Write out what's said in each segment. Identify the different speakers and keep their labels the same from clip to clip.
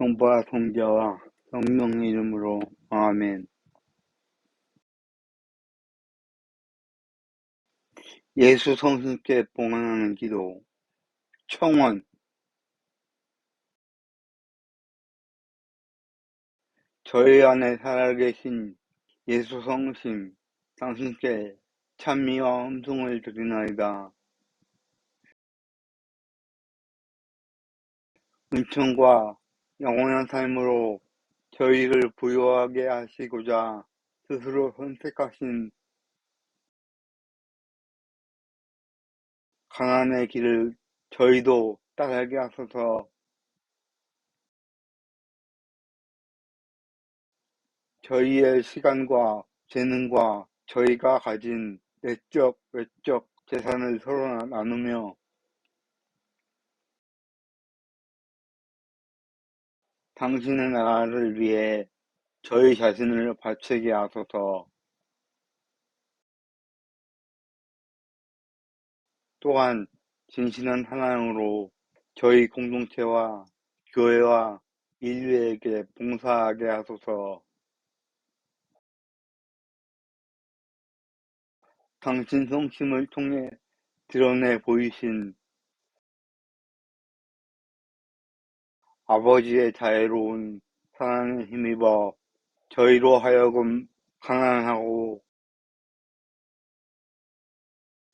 Speaker 1: 성부와 성자와 성령의 이름으로 아멘. 예수 성신께 봉헌하는 기도 청원 저희 안에 살아계신 예수 성심 당신께 찬미와 음성을 드리나이다. 은총과 영원한 삶으로 저희를 부유하게 하시고자 스스로 선택하신 가난의 길을 저희도 따르게 하소서. 저희의 시간과 재능과 저희가 가진 내적, 외적 재산을 서로 나누며 당신의 나라를 위해 저희 자신을 바치게 하소서. 또한 진실한 사랑으로 저희 공동체와 교회와 인류에게 봉사하게 하소서. 당신 성심을 통해 드러내 보이신 아버지의 자애로운 사랑에 힘입어 저희로 하여금 가난하고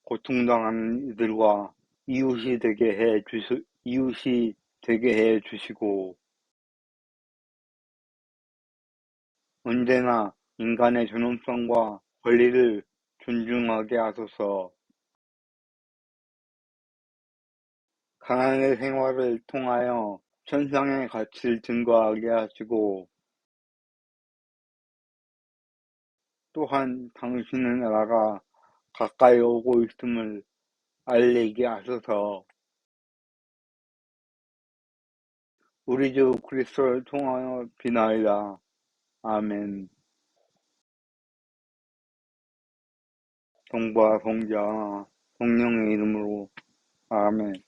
Speaker 1: 고통당하는 이들과 이웃이 되게 해 주시, 이웃이 되게 해 주시고 언제나 인간의 존엄성과 권리를 존중하게 하소서. 가난의 생활을 통하여 천상의 가치를 증거하게 하시고 또한 당신의 나라가 가까이 오고 있음을 알리게 하소서. 우리 주 그리스도를 통하여 비나이다. 아멘. 성부와 성자 성령의 이름으로 아멘.